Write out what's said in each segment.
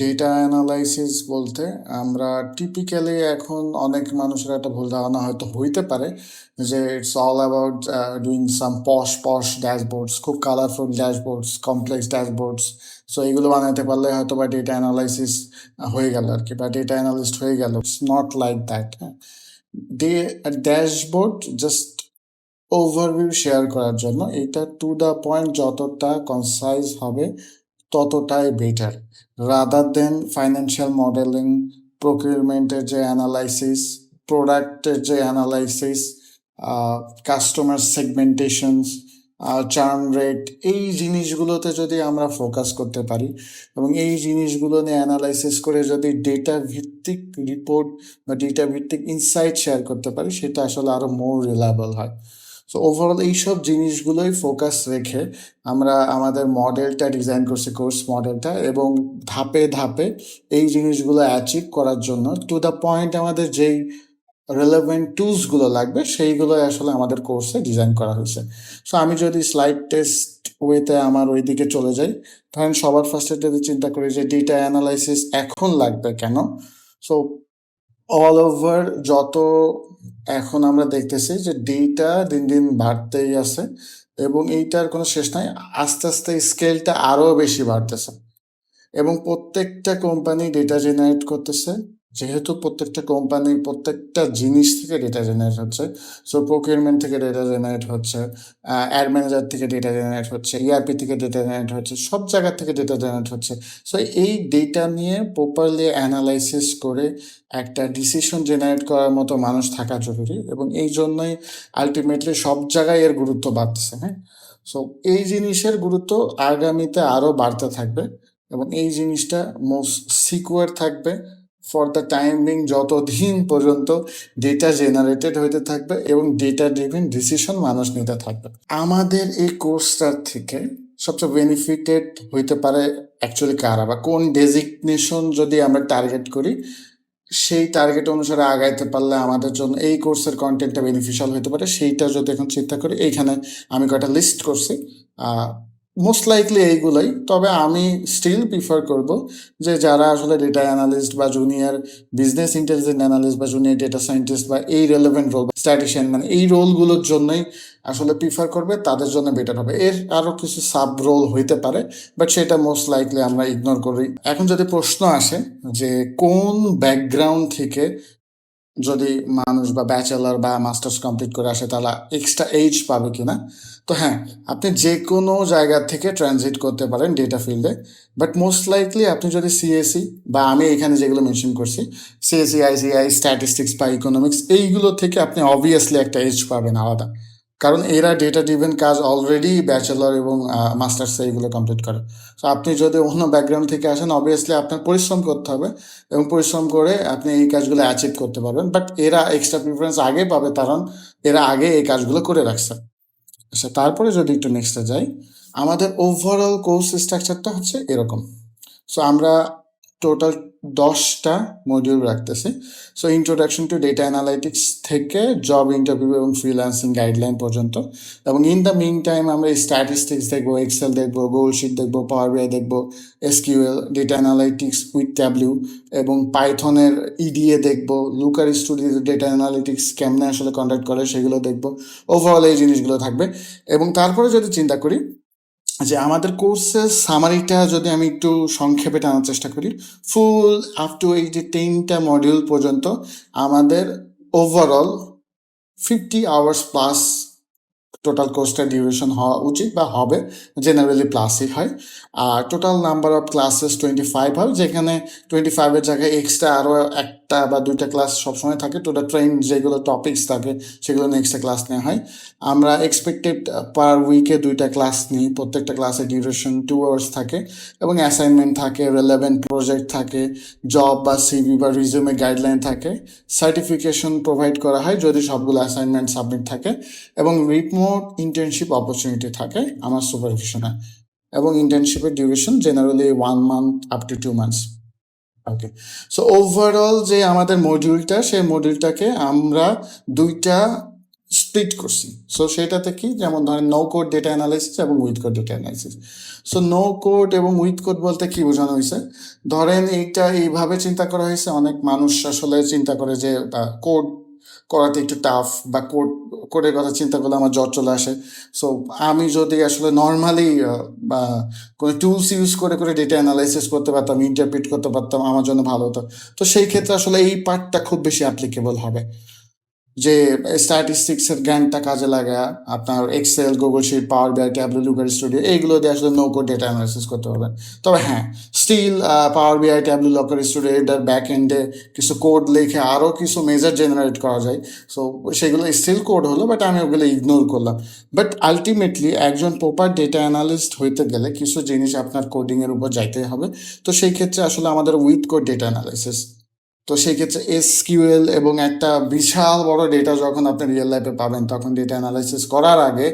Data analysis বলতে আমরা typically এখন অনেক মানুষের একটা ভুল ধারণা হয়তো হইতে পারে যে it's all about doing some posh posh dashboards খুব colourful dashboards complex dashboards so এগুলো বানাতে পারলে হয়তো বা ডেটা অ্যানালাইসিস হয়ে গেল আর কি বা ডেটা অ্যানালিস্ট হয়ে গেল। It's not like that the dashboard just overview share করার জন্য এটা টু দ্য পয়েন্ট যতটা কনসাইজ হবে ততটাই better rather than financial modelling প্রকিউরমেন্টের যে অ্যানালাইসিস প্রোডাক্টের যে analysis customer segmentations churn rate এই জিনিসগুলোতে যদি আমরা ফোকাস করতে পারি এবং এই জিনিসগুলো নিয়ে অ্যানালাইসিস করে যদি ডেটা ভিত্তিক রিপোর্ট বা ডেটা ভিত্তিক ইনসাইট শেয়ার করতে পারি, সেটা আসলে আরও মোর রিলায়েবল হয়। সো ওভারঅল এইসব জিনিসগুলোই ফোকাস রেখে আমরা আমাদের মডেলটা ডিজাইন করছি কোর্স মডেলটা এবং ধাপে ধাপে এই জিনিসগুলো অ্যাচিভ করার জন্য টু দ্য পয়েন্ট আমাদের যেই রেলেভেন্ট টুলসগুলো লাগবে সেইগুলো আসলে আমাদের কোর্সে ডিজাইন করা হয়েছে। সো আমি যদি স্লাইড টেস্ট ওয়েতে আমার ওই দিকে চলে যাই, ধরেন সবার ফার্স্টে যদি চিন্তা করি যে ডেটা অ্যানালাইসিস এখন লাগবে কেন? সো অল ওভার যত এখন আমরা দেখতেছি যে ডিটা দিন দিন বাড়তেই আছে এবং এইটার কোনো শেষ নাই, আস্তে আস্তে স্কেলটা আরও বেশি বাড়তেছে এবং প্রত্যেকটা কোম্পানি ডেটা জেনারেট করতেছে। যেহেতু প্রত্যেকটা কোম্পানি প্রত্যেকটা জিনিস থেকে ডেটা জেনারেট হচ্ছে সো প্রকিউরমেন্ট থেকে ডেটা জেনারেট হচ্ছে অ্যাড ম্যানেজার থেকে ডেটা জেনারেট হচ্ছে ইআরপি থেকে ডেটা জেনারেট হচ্ছে, সব জায়গা থেকে ডেটা জেনারেট হচ্ছে। সো এই ডেটা নিয়ে প্রপারলি অ্যানালাইসিস করে একটা ডিসিশন জেনারেট করার মতো মানুষ থাকা জরুরি এবং এই জন্যই আলটিমেটলি সব জায়গায় এর গুরুত্ব বাড়তেছে হ্যাঁ? সো এই জিনিসের গুরুত্ব আগামীতে আরও বাড়তে থাকবে এবং এই জিনিসটা মোস্ট সিকিউর থাকবে। ফর দ্য টাইম যতদিন পর্যন্ত ডেটা জেনারেটেড হইতে থাকবে এবং ডেটা ড্রিভেন ডিসিশন মানুষ নিতে থাকবে। আমাদের এই কোর্সটার থেকে সবচেয়ে বেনিফিটেড হইতে পারে অ্যাকচুয়ালি কারা বা কোন ডেজিগনেশন যদি আমরা টার্গেট করি, সেই টার্গেট অনুসারে আগাইতে পারলে আমাদের জন্য এই কোর্সের কন্টেন্টটা বেনিফিশিয়াল হতে পারে। সেইটা যদি এখন চিন্তা করি, এইখানে আমি কয়টা লিস্ট করছি মোস্ট লাইকলি এইগুলোই, তবে আমি স্টিল প্রিফার করব যে যারা আসলে ডেটা অ্যানালিস্ট বা জুনিয়র বিজনেস ইন্টেলিজেন্ট অ্যানালিস্ট বা জুনিয়র ডেটা সায়েন্টিস্ট বা এই রেলেভেন্ট রোল স্ট্যাটিশিয়ান মানে এই রোলগুলোর জন্যই আসলে প্রিফার করবে, তাদের জন্য বেটার হবে। এর আরও কিছু সাব রোল হইতে পারে বাট সেটা মোস্ট লাইকলি আমরা ইগনোর করি। এখন যদি প্রশ্ন আসে যে কোন ব্যাকগ্রাউন্ড থেকে যদি মানুষ বা ব্যাচেলার বা মাস্টার্স কমপ্লিট করে আসে, তাহলে এক্সট্রা এইজ পাবে কি না তো হ্যাঁ আপনি যে কোনো জায়গা থেকে ট্রানজিট করতে পারেন ডেটা ফিল্ডে বাট মোস্ট লাইকলি আপনি যদি সিএসি বা আমি এখানে যেগুলো মেনশন করছি সিএসি আইসিআই স্ট্যাটিস্টিক্স বা ইকোনমিক্স এইগুলো থেকে আপনি অবভিয়াসলি একটা এজ পাবেন আলাদা। কারণ এরা ডেটা ড্রিভেন কাজ অলরেডি ব্যাচেলর এবং মাস্টার্স এইগুলো কমপ্লিট করে। সো আপনি যদি অন্য ব্যাকগ্রাউন্ড থেকে আসেন অবভিয়াসলি আপনার পরিশ্রম করতে হবে এবং পরিশ্রম করে আপনি এই কাজগুলো অ্যাচিভ করতে পারবেন। বাট এরা এক্সট্রা প্রিফারেন্স আগে পাবে, কারণ এরা আগে এই কাজগুলো করে রাখছে। আচ্ছা তারপরে যদি একটু নেক্সটে যাই, আমাদের ওভারঅল কোর্স স্ট্রাকচারটা হচ্ছে এরকম। সো আমরা টোটাল দশটা মডিউল রাখতেছি। So introduction to data analytics থেকে জব ইন্টারভিউ এবং ফ্রিল্যান্সিং গাইডলাইন পর্যন্ত। এবং ইন দ্য মিন টাইম আমরা স্ট্যাটিস্টিক্স দেখব এক্সেল দেখব গুগল শিট দেখব পাওয়ার বিআই দেখব SQL data analytics with Tableau এবং পাইথনের ইডিএ দেখব লুকার স্টুডিও ডেটা অ্যানালিটিক্স কেমনে আসলে কন্ডাক্ট করে সেগুলো দেখব। ওভারঅল এই জিনিসগুলো থাকবে। এবং তারপরে যদি চিন্তা করি যে আমাদের কোর্সের সামারিটা যদি আমি একটু সংক্ষেপে টানার চেষ্টা করি ফুল আপ টু এই যে তিনটা মডিউল পর্যন্ত আমাদের overall fifty hours plus total কোর্সটা ডিউরেশন হওয়া উচিত বা হবে জেনারেলি প্লাসই হয়। আর total number of classes twenty five হয়, যেখানে টোয়েন্টি ফাইভের জায়গায় এক্সট্রা আরও একটা বা দুইটা ক্লাস সবসময় থাকে। টোটাল ট্রেন যেগুলো টপিক্স থাকে, সেগুলো নিয়ে এক্সট্রা ক্লাস নেওয়া হয়। আমরা এক্সপেক্টেড পার উইকে দুইটা ক্লাস নিই, প্রত্যেকটা ক্লাসের ডিউরেশন টু আওয়ার্স থাকে এবং অ্যাসাইনমেন্ট থাকে রেলেভেন্ট প্রজেক্ট থাকে জব বা সিভি বা রিজিউমে গাইডলাইন থাকে। সার্টিফিকেশন প্রোভাইড করা হয় যদি সবগুলো অ্যাসাইনমেন্ট সাবমিট থাকে এবং ইন্টার্নশিপ অপরচুনিটি থাকে আমার সুপারভিশনে এবং ইন্টার্নশিপের duration generally one month up to two months okay so overall যে আমাদের মডিউলটা সেই মডিউলটাকে আমরা দুইটা স্প্লিট করছি। সো সেটাতে কি? যেমন ধরেন নো কোড ডেটা অ্যানালাইসিস এবং with code data analysis so no code এবং উইথ কোড বলতে কি বোঝানো হয়েছে? ধরেন এইটা এইভাবে চিন্তা করা হয়েছে, অনেক মানুষ আসলে চিন্তা করে যে কোড করাতে একটু টাফ বা কোড কোডের কথা চিন্তা করলে আমার জ্বর চলে আসে। সো আমি যদি আসলে নর্মালি বা কোনো টুলস ইউজ করে করে ডেটা অ্যানালাইসিস করতে পারতাম ইন্টারপ্রিট করতে পারতাম, আমার জন্য ভালো হতো। তো সেই ক্ষেত্রে আসলে এই পার্টটা খুব বেশি অ্যাপ্লিকেবল হবে। যে স্ট্যাটিস্টিক্সের জ্ঞানটা কাজে লাগা, আপনার এক্সেল গুগল শিট পাওয়ার বিআই ট্যাবলেট লুকার স্টুডিও এইগুলো দিয়ে আসলে নৌকো ডেটা অ্যানালাইসিস করতে পারবেন। তবে হ্যাঁ still Power BI Tableau Looker Studio এটার ব্যাক এন্ডে কিছু কোড লিখে আরও কিছু মেজার জেনারেট করা যায়। সো সেগুলো স্টিল কোড হলো বাট আমি ওগুলো ইগনোর করলাম। বাট আলটিমেটলি একজন প্রপার ডেটা অ্যানালিস্ট হইতে গেলে কিছু জিনিস আপনার কোডিংয়ের উপর যাইতে হবে। তো সেই ক্ষেত্রে আসলে আমাদের উইথ কোড ডেটা অ্যানালাইসিস তো সেই ক্ষেত্রে এসকিউএল এবং একটা বিশাল বড় ডেটা যখন আপনি রিয়েল লাইফে পাবেন, তখন ডেটা অ্যানালাইসিস করার আগে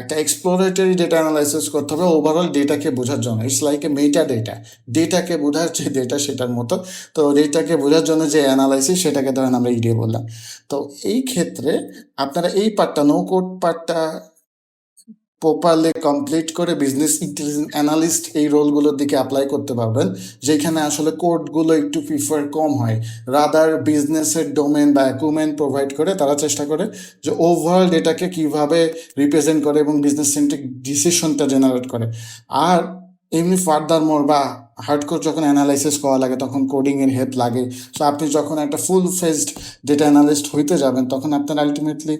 একটা এক্সপ্লোরেটরি ডেটা অ্যানালাইসিস করতে হবে ওভারঅল ডেটাকে বোঝার জন্য। It's like a meta data ডেটাকে বোঝার যে ডেটা সেটার মতো। তো ডেটাকে বোঝার জন্য যে অ্যানালাইসিস সেটাকে ধরেন আমরা ইডিয়ে বললাম। তো এই ক্ষেত্রে আপনারা এই পার্টটা নো কোড পার্টটা প্রপারলি কমপ্লিট করে বিজনেস ইন্টেলিজেন্স অ্যানালিস্ট এই রোলগুলোর দিকে অ্যাপ্লাই করতে পারবেন, যেখানে আসলে কোডগুলো একটু প্রিফার কম হয়। রাদার বিজনেসের ডোমেন বা অ্যাকুমেন্ট প্রোভাইড করে তারা চেষ্টা করে যে ওভারঅল ডেটাকে কীভাবে রিপ্রেজেন্ট করে এবং বিজনেস সেন্ট্রিক ডিসিশনটা জেনারেট করে। আর এমনি ফার্দার মোর বা হার্ডকোর যখন অ্যানালাইসিস করা লাগে, তখন কোডিংয়ের হেল্প লাগে। সো আপনি যখন একটা ফুল ফেজড ডেটা অ্যানালিস্ট হইতে যাবেন, তখন আপনার আলটিমেটলি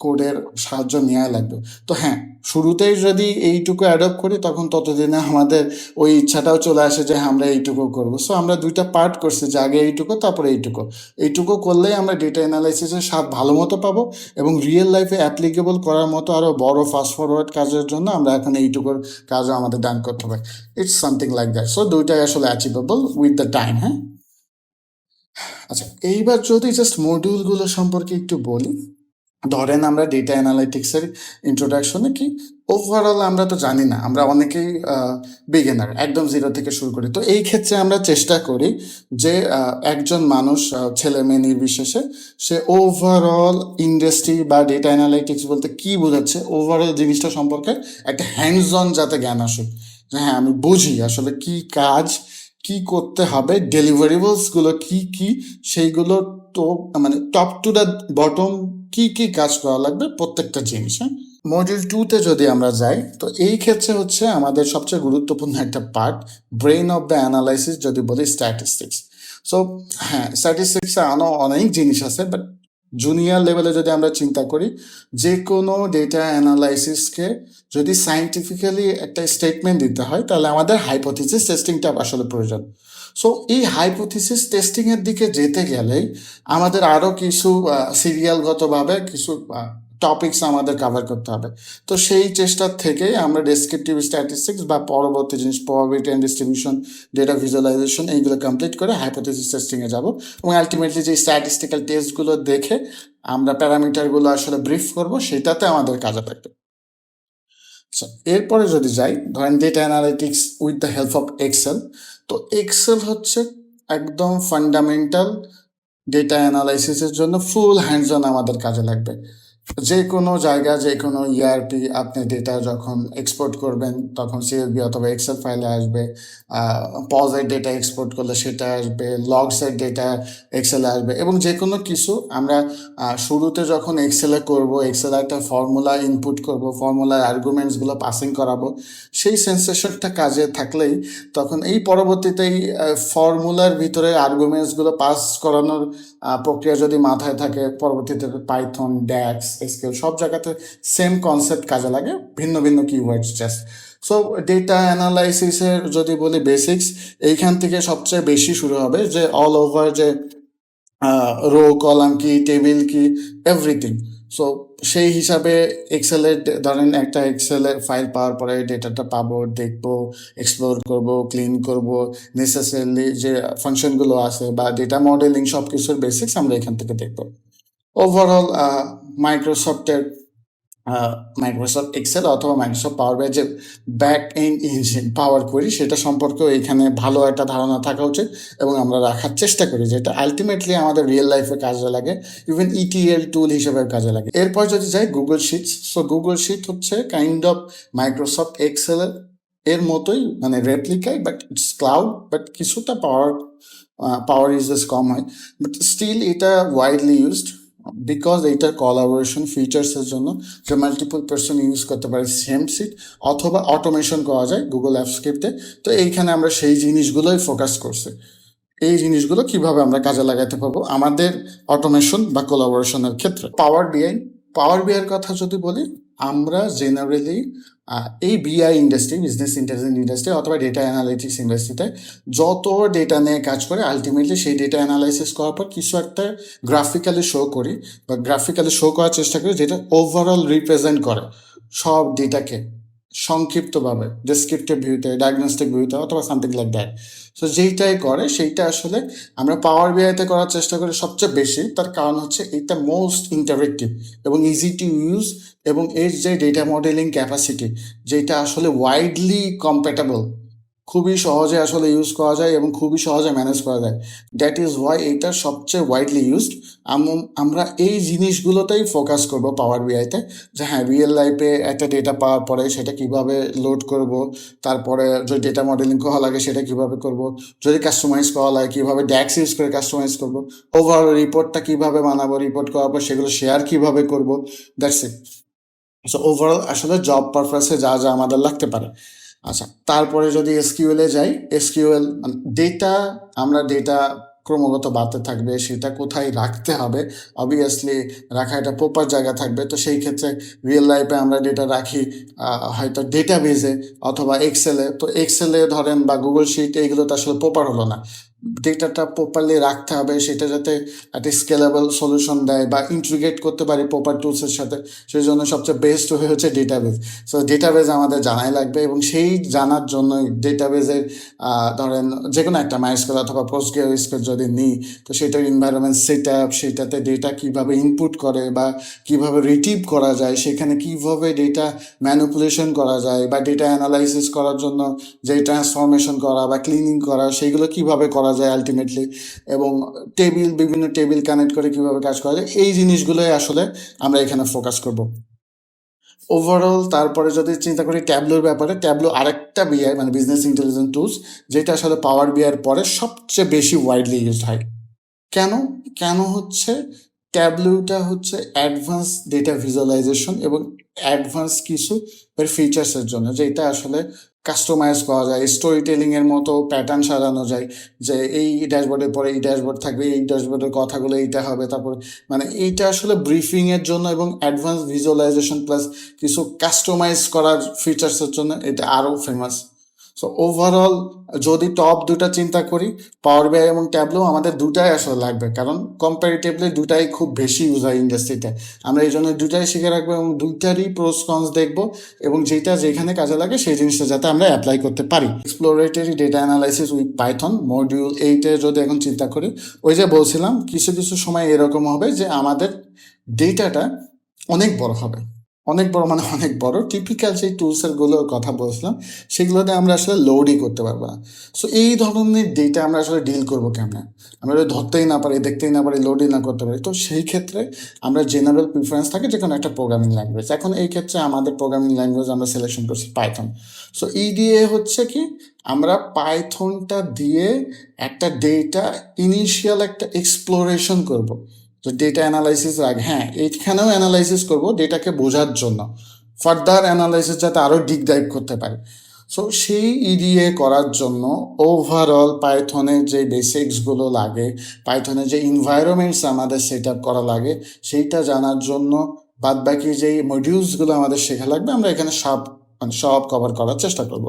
কোডের সাহায্য নেওয়া লাগবে। তো হ্যাঁ শুরুতেই যদি এইটুকু অ্যাডপ্ট করি তখন ততদিনে আমাদের ওই ইচ্ছাটাও চলে আসে যে হ্যাঁ, আমরা এইটুকু করব। সো আমরা দুইটা পার্ট করছি যে আগে এইটুকু তারপরে এইটুকু। এইটুকু করলেই আমরা ডেটা অ্যানালাইসিসের স্বাদ ভালো মতো পাবো এবং রিয়েল লাইফে অ্যাপ্লিকেবল করার মতো আরও বড় ফাস্ট ফরওয়ার্ড কাজের জন্য আমরা এখন এইটুকুর কাজও আমাদের ডান করতে হবে it's something like that so দুইটাই আসলে অ্যাচিভেবল উইথ দ্য টাইম হ্যাঁ? আচ্ছা এইবার যদি জাস্ট মডিউলগুলো সম্পর্কে একটু বলি। ধরেন আমরা ডেটা অ্যানালাইটিক্সের ইন্ট্রোডাকশনে কি? ওভারঅল আমরা তো জানি না, আমরা অনেকেই বিগিনার একদম জিরো থেকে শুরু করি। তো এই ক্ষেত্রে আমরা চেষ্টা করি যে একজন মানুষ ছেলে মেয়ে নির্বিশেষে সে ওভারঅল ইন্ডাস্ট্রি বা ডেটা অ্যানালাইটিক্স বলতে কি বোঝাচ্ছে ওভারঅল জিনিসটা সম্পর্কে একটা হ্যান্ডস অন যাতে জ্ঞান আসুক হ্যাঁ আমি বুঝি আসলে কি কাজ, কি করতে হবে ডেলিভারিবলসগুলো কি কি, সেইগুলো তো মানে টপ টু দ্য বটম কি কি কাজ করা লাগবে প্রত্যেকটা জিনিস হ্যাঁ? মডিউল টুতে যদি আমরা যাই, তো এই ক্ষেত্রে হচ্ছে আমাদের সবচেয়ে গুরুত্বপূর্ণ একটা part brain of the analysis যদি বলি স্ট্যাটিস্টিক্স সো হ্যাঁ স্ট্যাটিস্টিক্সে আনো অনেক জিনিস আছে বাট জুনিয়র লেভেলে যদি আমরা চিন্তা করি যে কোনো ডেটা অ্যানালাইসিসকে যদি সাইন্টিফিক্যালি একটা স্টেটমেন্ট দিতে হয়, তাহলে আমাদের হাইপোথিসিস টেস্টিংটা আসলে প্রয়োজন। সো এই হাইপোথিসিস টেস্টিংয়ের দিকে যেতে গেলেই আমাদের আরও কিছু সিরিয়ালগতভাবে কিছু টপিকস আমাদের কাভার করতে হবে। তো সেই চেষ্টার থেকেই আমরা ডেসক্রিপটিভ স্ট্যাটিস্টিক্স বা পরবর্তী জিনিস probability and distribution data visualisation এইগুলো কমপ্লিট করে হাইপোথিসিস টেস্টিংয়ে যাব। এবং আলটিমেটলি যে স্ট্যাটিস্টিক্যাল টেস্টগুলো দেখে আমরা প্যারামিটারগুলো আসলে ব্রিফ করব, সেটাতে আমাদের কাজে আচ্ছা এরপরে যদি যাই, ধরেন data analytics with the help of Excel তো এক্সেল হচ্ছে একদম ফান্ডামেন্টাল ডেটা অ্যানালাইসিসের জন্য ফুল হ্যান্ডস অন আমাদের কাজে লাগবে। যে কোনো জায়গা যে কোনো ইআরপি আপনি ডেটা যখন এক্সপোর্ট করবেন, তখন সিএসবি অথবা এক্সেল ফাইলে আসবে পজের ডেটা এক্সপোর্ট করলে সেটা আসবে লগসের ডেটা এক্সেলে আসবে এবং যে কোনো কিছু আমরা শুরুতে যখন এক্সেলে করব এক্সেলে একটা ফর্মুলা ইনপুট করব ফর্মুলার আর্গুমেন্টসগুলো পাসিং করাবো, সেই সেন্সেশনটা কাজে থাকলেই তখন এই পরবর্তীতে এই ফর্মুলার ভিতরে আর্গুমেন্টসগুলো পাস করানোর প্রক্রিয়া যদি মাথায় থাকে, পরবর্তীতে পাইথন ড্যাক্স স্কেল সব জায়গাতে সেম কনসেপ্ট কাজে লাগে, ভিন্ন ভিন্ন কিওয়ার্ডস জাস্ট সো ডেটা অ্যানালাইসিসের যদি বলি বেসিক্স এইখান থেকে সবচেয়ে বেশি শুরু হবে যে অল ওভার যে রো কলাম কি টেবিল কি এভরিথিং সো সেই হিসাবে এক্সেলের ধরেন একটা এক্সেলের ফাইল পাওয়ার পরে ডেটাটা পাবো, দেখব এক্সপ্লোর করব ক্লিন করব নেসেসারিলি যে ফাংশনগুলো আছে বা ডেটা মডেলিং সব কিছুর বেসিক্স আমরা এখান থেকে দেখব। ওভারঅল মাইক্রোসফটের মাইক্রোসফট এক্সেল অথবা মাইক্রোসফট পাওয়ার বাই যে ব্যাক এন্ড ইঞ্জিন পাওয়ার করি সেটা সম্পর্কেও এখানে ভালো একটা ধারণা থাকা উচিত এবং আমরা রাখার চেষ্টা করি, যেটা আলটিমেটলি আমাদের রিয়েল লাইফে কাজে লাগে ইভেন ইটিএল টুল হিসেবে কাজে লাগে। এরপর যদি যাই Google sheets so Google sheet হচ্ছে কাইন্ড অফ মাইক্রোসফট এক্সেল এর মতোই মানে রেপ্লিকাই বাট ইটস ক্লাউড বাট কিছুটা পাওয়ার পাওয়ার ইউজেস কম হয় বাট স্টিল এটা ওয়াইডলি ইউজড বিকজ এইটার কলাবোরেশন ফিচার্সের জন্য যে মাল্টিপল পার্সন ইউজ করতে পারে সেম সিট অথবা অটোমেশন করা যায় গুগল অ্যাপস্ক্রিপ্টে তো এইখানে আমরা সেই জিনিসগুলোই ফোকাস করছি। এই জিনিসগুলো কীভাবে আমরা কাজে লাগাতে পারব আমাদের অটোমেশন বা কোলাবোরেশনের ক্ষেত্রে। পাওয়ার বিআই পাওয়ার বিআইয়ের কথা যদি বলি আমরা জেনারেলি এই BI industry business intelligent industry অথবা ডেটা অ্যানালিটিক্স ইন্ডাস্ট্রিতে যত ডেটা নিয়ে কাজ করে আলটিমেটলি সেই ডেটা অ্যানালাইসিস করার পর কিছু একটা গ্রাফিক্যালি শো করি বা গ্রাফিক্যালি শো করার চেষ্টা করি যেটা ওভারঅল রিপ্রেজেন্ট করে সব ডেটাকে সংক্ষিপ্তভাবে ডেসক্রিপটিভ ভিউতে ডায়াগনস্টিক ভিউতে অথবা সামথিং লাইক দ্যাট সো যেইটাই করে, সেইটা আসলে আমরা পাওয়ার বিআইতে করার চেষ্টা করি সবচেয়ে বেশি। তার কারণ হচ্ছে এইটা মোস্ট ইন্টারেক্টিভ এবং ইজি টু ইউজ এবং এর যে ডেটা মডেলিং ক্যাপাসিটি যেটা আসলে ওয়াইডলি কম্প্যাটেবল খুবই সহজে আসলে ইউজ করা যায় এবং খুবই সহজে ম্যানেজ করা যায়। দ্যাট ইজ ওয়াই এইটা সবচেয়ে ওয়াইডলি ইউজড আমরা এই জিনিসগুলোতেই ফোকাস করব পাওয়ার বিআইতে যে হ্যাঁ রিয়েল লাইফে একটা ডেটা পাওয়ার পরে সেটা কীভাবে লোড করব, তারপরে যদি ডেটা মডেলিং করা লাগে সেটা কীভাবে করব, যদি কাস্টমাইজ করা লাগে কীভাবে ড্যাক্স ইউজ করে কাস্টমাইজ করব ওভারঅল রিপোর্টটা কীভাবে বানাবো রিপোর্ট করার পর সেগুলো শেয়ার কীভাবে করব দ্যাটস ইট সো ওভারঅল আসলে জব পারপাসে যা যা আমাদের লাগতে পারে। আচ্ছা তারপরে যদি এসকিউএলে যাই এসকিউএল ডেটা আমরা ডেটা ক্রমাগত বাড়তে থাকবে, সেটা কোথায় রাখতে হবে? অবভিয়াসলি রাখা এটা প্রপার জায়গা থাকবে, তো সেই ক্ষেত্রে রিয়েল লাইফে আমরা ডেটা রাখি হয়তো ডেটা বেজে অথবা এক্সেলে তো এক্সেলে ধরেন বা গুগল শিট এইগুলো তো আসলে প্রপার হলো না। ডেটাটা প্রপারলি রাখতে হবে, সেটা যাতে একটা স্কেলেবল সলিউশন দেয় বা ইন্টিগ্রেট করতে পারি প্রপার টুলসের সাথে, সেই জন্য সবচেয়ে বেস্ট হয়ে হচ্ছে ডেটাবেজ সো ডেটাবেজ আমাদের জানাই লাগবে এবং সেই জানার জন্যই ডেটাবেজের ধরেন যে কোনো একটা মাইস্কেল অথবা পোস্ট স্কেল যদি নিই, তো সেটার এনভায়রনমেন্ট সেট আপ সেটাতে ডেটা কীভাবে ইনপুট করে বা কীভাবে রিটিভ করা যায়, সেখানে কীভাবে ডেটা ম্যানুপুলেশন করা যায় বা ডেটা অ্যানালাইসিস করার জন্য যে ট্রান্সফরমেশন করা বা ক্লিনিং করা, সেগুলো কীভাবে করা যায় আলটিমেটলি এবং টেবিল বিভিন্ন টেবিল কানেক্ট করে কীভাবে কাজ করা যায়, এই জিনিসগুলোই আসলে আমরা এখানে ফোকাস করব। ওভারঅল তারপরে যদি চিন্তা করি ট্যাবলোর ব্যাপারে ট্যাবলো আরেকটা বিআই মানে বিজনেস ইন্টেলিজেন্স টুলস যেটা আসলে পাওয়ার বিআইয়ের পরে সবচেয়ে বেশি ওয়াইডলি ইউজ হয়। কেন? কেন হচ্ছে? ট্যাবলোটা হচ্ছে অ্যাডভান্স ডেটা ভিজুয়ালাইজেশন এবং অ্যাডভান্স কিছু এর ফিচার্সের জন্য যেটা আসলে কাস্টমাইজ করা যায় স্টোরি টেলিং এর মতো প্যাটার্ন সাজানো যায়, যে এই ড্যাশবোর্ডের পরে এই ড্যাশবোর্ড থাকবে, এই ড্যাশবোর্ডের কথাগুলো এইটা হবে, তারপর মানে এইটা আসলে ব্রিফিং এর জন্য এবং অ্যাডভান্স ভিজুয়ালাইজেশন প্লাস কিছু কাস্টমাইজ করার ফিচার্সের জন্য এটা আরও ফেমাস সো ওভারঅল যদি টপ দুটা চিন্তা করি পাওয়ার বিআই এবং ট্যাবলো আমাদের দুটাই আসলে লাগবে। কারণ কম্পারিটিভলি দুটাই খুব বেশি ইউজ হয় ইন্ডাস্ট্রিতে আমরা এই জন্য দুটাই শিখে রাখব এবং দুইটারই প্রোস কনস দেখব এবং যেটা যেখানে কাজে লাগে সেই জিনিসটা যাতে আমরা অ্যাপ্লাই করতে পারি। Exploratory data analysis with Python module এইটে যদি এখন চিন্তা করি, ওই যে বলছিলাম, কিছু কিছু সময় এরকম হবে যে আমাদের ডেটাটা অনেক বড় হবে। অনেক বড় মানে অনেক বড়। টিপিক্যাল যে টুলসেরগুলোর কথা বলছিলাম, সেগুলোতে আমরা আসলে লোডই করতে পারব না। সো এই ধরনের ডেটা আমরা আসলে ডিল করব কেমনে? আমরা ধরতেই না পারি, দেখতেই না পারি লোডই না করতে পারি, তো সেই ক্ষেত্রে আমরা জেনারেল প্রিফারেন্স থাকে যে কোনো একটা প্রোগ্রামিং ল্যাঙ্গুয়েজ এখন এই ক্ষেত্রে আমাদের প্রোগ্রামিং ল্যাঙ্গুয়েজ আমরা সিলেকশন করছি পাইথন সো ইডিএ হচ্ছে কি, আমরা পাইথনটা দিয়ে একটা ডেটা ইনিশিয়াল একটা এক্সপ্লোরেশন করব। তো ডেটা অ্যানালাইসিস আগে হ্যাঁ এইখানেও অ্যানালাইসিস করব ডেটাকে বোঝার জন্য। ফার্দার অ্যানালাইসিস যাতে আরও ডিপ ডাইভ করতে পারে। সো সেই ইডিএ করার জন্য ওভারঅল পাইথনের যে বেসিক্সগুলো লাগে পাইথনের যে এনভায়রনমেন্টস আমাদের সেট আপ করা লাগে, সেইটা জানার জন্য বাদ বাকি যেই মডিউলসগুলো আমাদের শেখা লাগবে, আমরা এখানে সব মানে সব কভার করার চেষ্টা করব।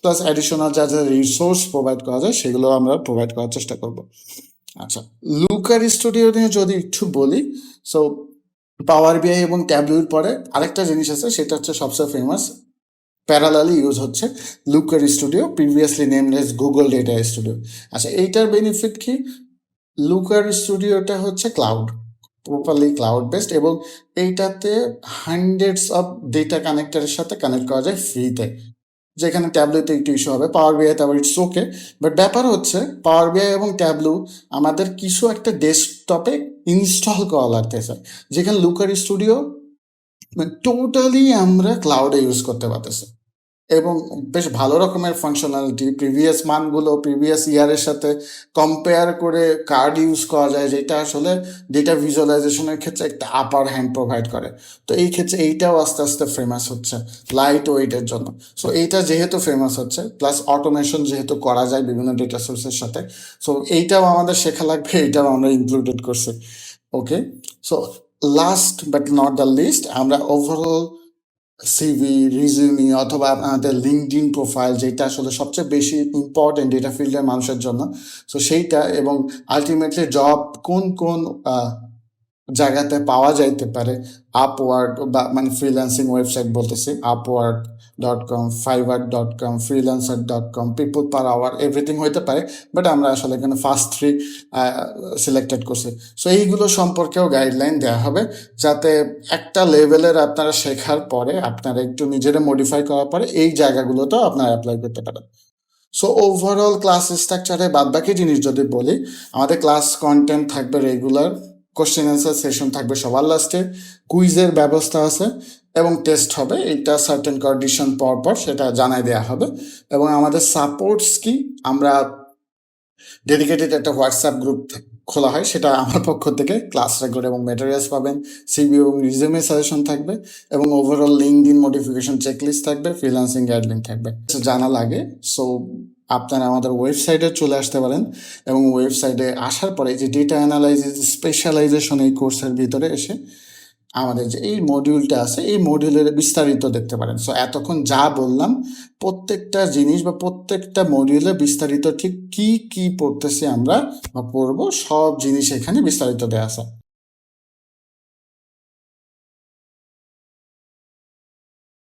প্লাস অ্যাডিশনাল যা যা রিসোর্স প্রোভাইড করা যায়, সেগুলো আমরা প্রোভাইড করার চেষ্টা করব। আচ্ছা লুকার স্টুডিও নিয়ে যদি একটু বলি সো পাওয়ার বিআই এবং ট্যাবলুর পরে আরেকটা জিনিস আছে, সেটা হচ্ছে সবচেয়ে ফেমাস প্যারালালি ইউজ হচ্ছে Looker Studio previously nameless Google Data Studio আচ্ছা এইটার বেনিফিট কি? লুকার স্টুডিওটা হচ্ছে ক্লাউড প্রপারলি ক্লাউড বেসড এবং এইটাতে হান্ড্রেডস অফ ডেটা কানেক্টরের সাথে কানেক্ট করা যায় ফ্রিতে যেখানে ট্যাবলেতে একটু ইস্যু হবে পাওয়ার বিআই আবার ইটস ওকে বাট ব্যাপার হচ্ছে পাওয়ার বিআই এবং ট্যাবলু আমাদের কিছু একটা ডেস্কটপে ইনস্টল করা লাগতেছে। যেখানে লুকার স্টুডিও মানে টোটালি আমরা ক্লাউডে ইউজ করতে পারতেছি। এবং বেশ ভালো রকমের ফাংশনালিটি প্রিভিয়াস মানগুলো প্রিভিয়াস ইয়ারের সাথে কম্পেয়ার করে কার্ড ইউজ করা যায়, যেটা আসলে ডেটা ভিজুয়ালাইজেশনের ক্ষেত্রে একটা আপার হ্যান্ড প্রোভাইড করে। তো এই ক্ষেত্রে এইটাও আস্তে আস্তে ফেমাস হচ্ছে লাইট ওয়েটের জন্য। সো এইটা যেহেতু ফেমাস হচ্ছে প্লাস অটোমেশন যেহেতু করা যায় বিভিন্ন ডেটা সোর্সের সাথে সো এইটাও আমাদের শেখা লাগবে, এইটাও আমরা ইনক্লুডেড করছি। Okay so last but not the least আমরা ওভারঅল সিভি রিজিউমি অথবা আপনাদের লিঙ্কডিন প্রোফাইল যেটা আসলে সবচেয়ে বেশি ইম্পর্টেন্ট ডেটা ফিল্ডের মানুষের জন্য। সো সেইটা এবং আলটিমেটলি জব কোন কোন জায়গাতে পাওয়া যাইতে পারে আপওয়ার্ড বা মানে ফ্রিল্যান্সিং ওয়েবসাইট বলতেছি Upwork dot com Fiverr dot com freelancer dot com people per hour everything হইতে পারে বাট আমরা আসলে এখানে ফার্স্ট থ্রি সিলেক্টেড করছি। সো এইগুলো সম্পর্কেও গাইডলাইন দেওয়া হবে, যাতে একটা লেভেলের আপনারা শেখার পরে আপনারা একটু নিজেরা মডিফাই করার পরে এই জায়গাগুলোতেও আপনারা অ্যাপ্লাই করতে পারেন। সো ওভারঅল ক্লাস স্ট্রাকচারে বাদ বাকি জিনিস যদি বলি, আমাদের ক্লাস কন্টেন্ট থাকবে রেগুলার কোশ্চেন অ্যান্সার সেশন থাকবে সবার লাস্টে কুইজের ব্যবস্থা আছে এবং টেস্ট হবে। এটা সার্টেন কন্ডিশন পর পর সেটা জানাই দেওয়া হবে। এবং আমাদের সাপোর্টস কি? আমরা ডেডিকেটেড একটা হোয়াটসঅ্যাপ গ্রুপ খোলা হয়। সেটা আমার পক্ষ থেকে ক্লাস রেকর্ড এবং মেটেরিয়ালস পাবেন। সিবি এবং রিজিউমে সাজেশন থাকবে এবং ওভারঅল লিঙ্ক ইন মোটিফিকেশন চেকলিস্ট থাকবে ফ্রিলান্সিং গাইডলাইন থাকবে। জানা লাগে। সো আপনারা আমাদের ওয়েবসাইটে চলে আসতে পারেন এবং ওয়েবসাইটে আসার পরে যে ডেটা অ্যানালাইসিস স্পেশালাইজেশন এই কোর্সের ভিতরে এসে আমাদের যে এই মডিউলটা আছে, এই মডিউলের বিস্তারিত দেখতে পারেন। সো এতক্ষণ যা বললাম, প্রত্যেকটা জিনিস বা প্রত্যেকটা মডিউলে বিস্তারিত ঠিক কি কি পড়তেছি আমরা বা পড়ব, সব জিনিস এখানে বিস্তারিত দেওয়া আছে।